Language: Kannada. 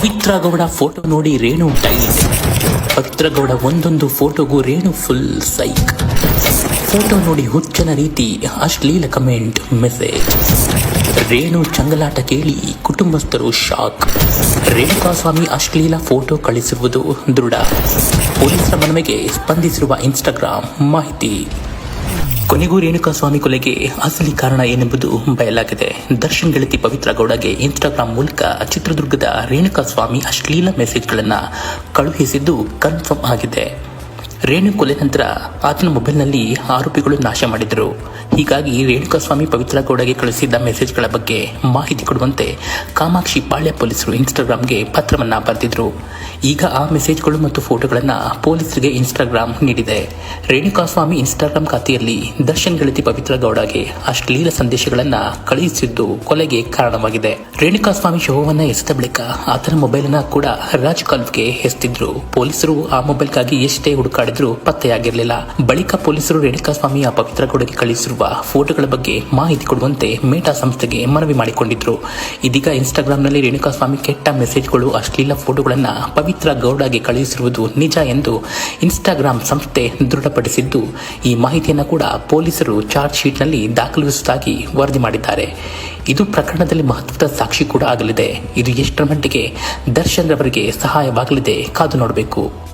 ಪವಿತ್ರ ಗೌಡ ಫೋಟೋ ನೋಡಿ ರೇಣು ಟೈಟ್ ಪವಿತ್ರ ಒಂದೊಂದು ಫೋಟೋಗೂ ರೇಣು ಫುಲ್ ಸೈಕ್ ಫೋಟೋ ನೋಡಿ ಹುಚ್ಚನ ರೀತಿ ಅಶ್ಲೀಲ ಕಮೆಂಟ್ ಮೆಸೇಜ್ ರೇಣು ಚಂಗಲಾಟ ಕೇಳಿ ಕುಟುಂಬಸ್ಥರು ಶಾಕ್ ರೇಣುಕಾಸ್ವಾಮಿ ಅಶ್ಲೀಲ ಫೋಟೋ ಕಳಿಸಿರುವುದು ದೃಢ. ಪೊಲೀಸರ ಮನವಿಗೆ ಸ್ಪಂದಿಸಿರುವ ಇನ್ಸ್ಟಾಗ್ರಾಮ್ ಮಾಹಿತಿ. ಕೊನೆಗೂ ರೇಣುಕಾ ಸ್ವಾಮಿ ಕೊಲೆಗೆ ಅಸಲಿ ಕಾರಣ ಏನೆಂಬುದು ಬಯಲಾಗಿದೆ. ದರ್ಶನ್ ಗೆಳತಿ ಪವಿತ್ರ ಗೌಡಗೆ ಇನ್ಸ್ಟಾಗ್ರಾಂ ಮೂಲಕ ಚಿತ್ರದುರ್ಗದ ರೇಣುಕಾ ಸ್ವಾಮಿ ಅಶ್ಲೀಲ ಮೆಸೇಜ್ಗಳನ್ನು ಕಳುಹಿಸಿದ್ದು ಕನ್ಫರ್ಮ್ ಆಗಿದೆ. ರೇಣು ಕೊಲೆ ನಂತರ ಆತನ ಮೊಬೈಲ್ನಲ್ಲಿ ಆರೋಪಿಗಳು ನಾಶ ಮಾಡಿದರು. ಹೀಗಾಗಿ ರೇಣುಕಾಸ್ವಾಮಿ ಪವಿತ್ರ ಗೌಡಗೆ ಕಳುಹಿಸಿದ್ದ ಮೆಸೇಜ್ಗಳ ಬಗ್ಗೆ ಮಾಹಿತಿ ಕೊಡುವಂತೆ ಕಾಮಾಕ್ಷಿ ಪಾಳ್ಯ ಪೊಲೀಸರು ಇನ್ಸ್ಟಾಗ್ರಾಮ್ಗೆ ಪತ್ರವನ್ನ ಬರೆದಿದ್ರು. ಈಗ ಆ ಮೆಸೇಜ್ಗಳು ಮತ್ತು ಫೋಟೋಗಳನ್ನು ಪೊಲೀಸರಿಗೆ ಇನ್ಸ್ಟಾಗ್ರಾಮ್ ನೀಡಿದೆ. ರೇಣುಕಾಸ್ವಾಮಿ ಇನ್ಸ್ಟಾಗ್ರಾಮ್ ಖಾತೆಯಲ್ಲಿ ದರ್ಶನ್ ಗೆಳತಿ ಪವಿತ್ರ ಗೌಡಗೆ ಅಶ್ಲೀಲ ಸಂದೇಶಗಳನ್ನು ಕಳುಹಿಸಿದ್ದು ಕೊಲೆಗೆ ಕಾರಣವಾಗಿದೆ. ರೇಣುಕಾಸ್ವಾಮಿ ಶೋವನ್ನು ಎಸೆದ ಬಳಿಕ ಆತನ ಮೊಬೈಲ್ ಅನ್ನ ಕೂಡ ರಾಜ್ ಕಲ್ಫ್ಗೆ ಎಸೆದಿದ್ರು. ಪೊಲೀಸರು ಆ ಮೊಬೈಲ್ಗಾಗಿ ಎಷ್ಟೇ ಹುಡುಕಾಡಿದ್ರು ಪತ್ತೆಯಾಗಿರಲಿಲ್ಲ. ಬಳಿಕ ಪೊಲೀಸರು ರೇಣುಕಾಸ್ವಾಮಿ ಆ ಪವಿತ್ರ ಗೌಡಗೆ ಕಳುಹಿಸಿರುವ ಫೋಟೋಗಳ ಬಗ್ಗೆ ಮಾಹಿತಿ ಕೊಡುವಂತೆ ಮೇಟಾ ಸಂಸ್ಥೆಗೆ ಮನವಿ ಮಾಡಿಕೊಂಡಿದ್ರು. ಇದೀಗ ಇನ್ಸ್ಟಾಗ್ರಾಂನಲ್ಲಿ ರೇಣುಕಾ ಸ್ವಾಮಿ ಕೆಟ್ಟ ಮೆಸೇಜ್ಗಳು ಅಶ್ಲೀಲ ಫೋಟೋಗಳನ್ನ ಪವಿತ್ರ ಗೌಡಗೆ ಕಳುಹಿಸಿರುವುದು ನಿಜ ಎಂದು ಇನ್ಸ್ಟಾಗ್ರಾಂ ಸಂಸ್ಥೆ ದೃಢಪಡಿಸಿದ್ದು. ಈ ಮಾಹಿತಿಯನ್ನು ಕೂಡ ಪೊಲೀಸರು ಚಾರ್ಜ್ ಶೀಟ್ನಲ್ಲಿ ದಾಖಲಿಸುವುದಾಗಿ ವರದಿ ಮಾಡಿದ್ದಾರೆ. ಇದು ಪ್ರಕರಣದಲ್ಲಿ ಮಹತ್ವದ ಸಾಕ್ಷಿ ಕೂಡ ಆಗಲಿದೆ. ಇದು ಎಷ್ಟರ ಮಟ್ಟಿಗೆ ದರ್ಶನ್ ರವರಿಗೆ ಸಹಾಯವಾಗಲಿದೆ ಕಾದು ನೋಡಬೇಕು.